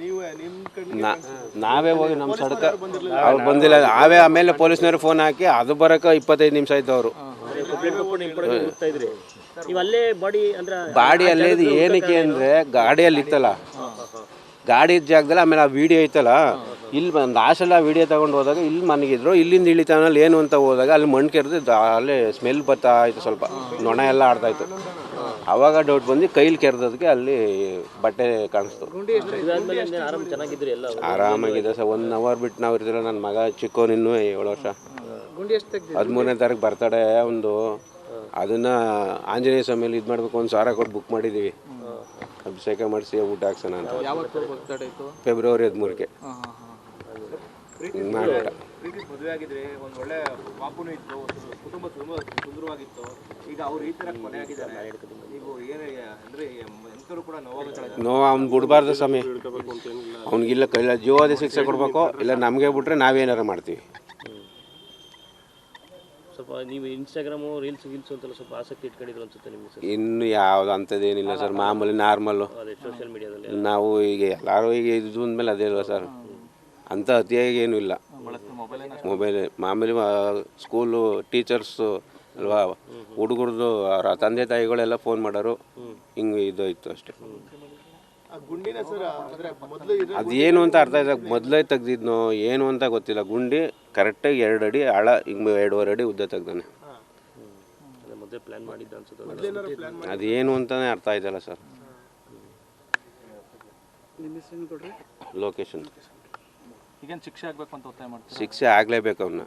ನೀವು ನಿಮ್ ಕಣ್ಣಿಗೆ ನಾವೇ ಹೋಗಿ ನಮ್ಮ ಸಡಕ ಅವ್ರು ಬಂದಿಲ್ಲ. ನಾವೇ ಆಮೇಲೆ ಪೊಲೀಸ್ನವ್ರು ಫೋನ್ ಹಾಕಿ ಅದು ಬರಕ ಇಪ್ಪತ್ತೈದು ನಿಮಿಷ ಆಯ್ತು ಅವರು. ಬಾಡಿ ನೀವು ಅಲ್ಲೇ ಬಾಡಿ ಅಂದ್ರೆ ಬಾಡಿ ಅಲ್ಲೇದು ಏನಕ್ಕೆ ಅಂದರೆ ಗಾಡಿಯಲ್ಲಿ ಇತ್ತಲ್ಲ. ಗಾಡಿ ಇದ್ದ ಜಾಗದಲ್ಲಿ ಆಮೇಲೆ ಆ ವಿಡಿಯೋ ಐತಲ್ಲ. ಇಲ್ಲಿ ಬಂದು ಆಸೆಲ್ಲ ವಿಡಿಯೋ ತಗೊಂಡು ಹೋದಾಗ ಇಲ್ಲಿ ಮನಗಿದ್ರು ಇಲ್ಲಿಂದ ಇಳಿತಾನಲ್ಲಿ ಏನು ಅಂತ ಹೋದಾಗ ಅಲ್ಲಿ ಮಣ್ಣು ಕೆರೆದು ಅಲ್ಲೇ ಸ್ಮೆಲ್ ಬರ್ತಾ ಇತ್ತು ಸ್ವಲ್ಪ. ನೊಣ ಎಲ್ಲ ಆಡ್ತಾಯಿತ್ತು ಆವಾಗ ಅವಾಗ ಡೌಟ್ ಬಂದು ಕೈಲಿ ಕೆರೆದೋದಕ್ಕೆ ಅಲ್ಲಿ ಬಟ್ಟೆ ಕಾಣಿಸ್ತು. ಆರಾಮಾಗಿದೆ ಸರ್. ಒನ್ ಅವರ್ ಬಿಟ್ಟು ನಾವು ಇರ್ತಿಲ್ಲ ನನ್ನ ಮಗ ಚಿಕ್ಕವನಿನ್ನೂ ಏಳು ವರ್ಷ. ಹದಿಮೂರನೇ ತಾರೀಕು ಬರ್ತಡೆ ಒಂದು. ಅದನ್ನು ಆಂಜನೇಯ ಸ್ವಾಮಿಯಲ್ಲಿ ಇದು ಮಾಡಬೇಕು ಒಂದು ಸಾವಿರ ಕೊಟ್ಟು ಬುಕ್ ಮಾಡಿದ್ದೀವಿ ಅಭಿಷೇಕ ಮಾಡಿಸಿ ಊಟ ಹಾಕ್ಸೋಣ ಅಂತ. ಫೆಬ್ರವರಿ ಹದಿಮೂರಕ್ಕೆ ಮಾಡ್ಬಿಟ್ಟ ಮದುವೆ ಆಗಿದ್ರೆ ಒಂದ್ ಒಳ್ಳೆ ಪಾಪುನು ಇತ್ತು ಒಂದು ಕುಟುಂಬ ತುಂಬಾ ಸುಂದರವಾಗಿತ್ತು. ಈಗ ಅವ್ರು ಈ ತರ ಕೊನೆ ಆಗಿದ್ದಾರೆ. ನೀವು ಏನೇ ಅಂದ್ರೆ ಎಂತರು ಕೂಡ ನೋವು ಅವ್ನು ಬಿಡಬಾರ್ದು ಸ್ವಾಮಿ. ಅವ್ನಿಗಿಲ್ಲ ಕೈಲ ಜೀವಾದಿ ಶಿಕ್ಷೆ ಕೊಡಬೇಕು. ಇಲ್ಲ ನಮಗೆ ಬಿಟ್ರೆ ನಾವೇನಾರ ಮಾಡ್ತೀವಿ. ಸ್ವಲ್ಪ ನೀವು ಇನ್ಸ್ಟಾಗ್ರಾಮು ರೀಲ್ಸ್ ಗೀಲ್ಸ್ ಅಂತೆಲ್ಲ ಸ್ವಲ್ಪ ಆಸಕ್ತಿ ಇಟ್ಕೊಂಡಿದ್ರು ಅನ್ಸುತ್ತೆ ನಿಮಗೆ ಇನ್ನು ಯಾವ್ದು ಅಂಥದ್ದೇನಿಲ್ಲ ಸರ್. ಮಾಮೂಲಿ ನಾರ್ಮಲ್ಲು. ಅದೇ ಸೋಷಿಯಲ್ ಮೀಡಿಯಾದಲ್ಲಿ ನಾವು ಈಗ ಎಲ್ಲರೂ ಈಗ ಇದು ಅಂದಮೇಲೆ ಅದೇ ಅಲ್ವಾ ಸರ್? ಅಂಥ ಅತಿಯಾಗಿ ಏನೂ ಇಲ್ಲ. ಮೊಬೈಲ್ ಮಾಮೂಲಿ ಸ್ಕೂಲು ಟೀಚರ್ಸು ಅಲ್ವಾ ಹುಡುಗರದು ಅವರ ತಂದೆ ತಾಯಿಗಳೆಲ್ಲ ಫೋನ್ ಮಾಡೋರು ಹಿಂಗೆ ಇದು ಇತ್ತು ಅಷ್ಟೇ. ಅದೇನು ಅಂತ ಅರ್ಥ ಆಯ್ತು ಮೊದಲೇ ತೆಗ್ದಿದ್ನೋ ಏನು ಅಂತ ಗೊತ್ತಿಲ್ಲ. ಗುಂಡಿ ಕರೆಕ್ಟಾಗಿ ಎರಡು ಅಡಿ ಆಳ ಹಿಂಗೆ ಎರಡೂವರೆ ಅಡಿ ಉದ್ದ ತೆಗ್ದಾನೆ. ಅದು ಮೊದಲೇ ಪ್ಲಾನ್ ಮಾಡಿದ್ದ ಅನ್ಸುತ್ತೆ ಅದೇನು ಅಂತಾನೆ ಅರ್ಥ ಆಯ್ತಲ್ಲ ಸರ್ ಲೊಕೇಶನ್. ಈಗೇನು ಶಿಕ್ಷೆ ಆಗಬೇಕು ಅಂತ ಒತ್ತಾಯ ಮಾಡ್ತೀವಿ ಶಿಕ್ಷೆ ಆಗಲೇಬೇಕು ಅವನ್ನ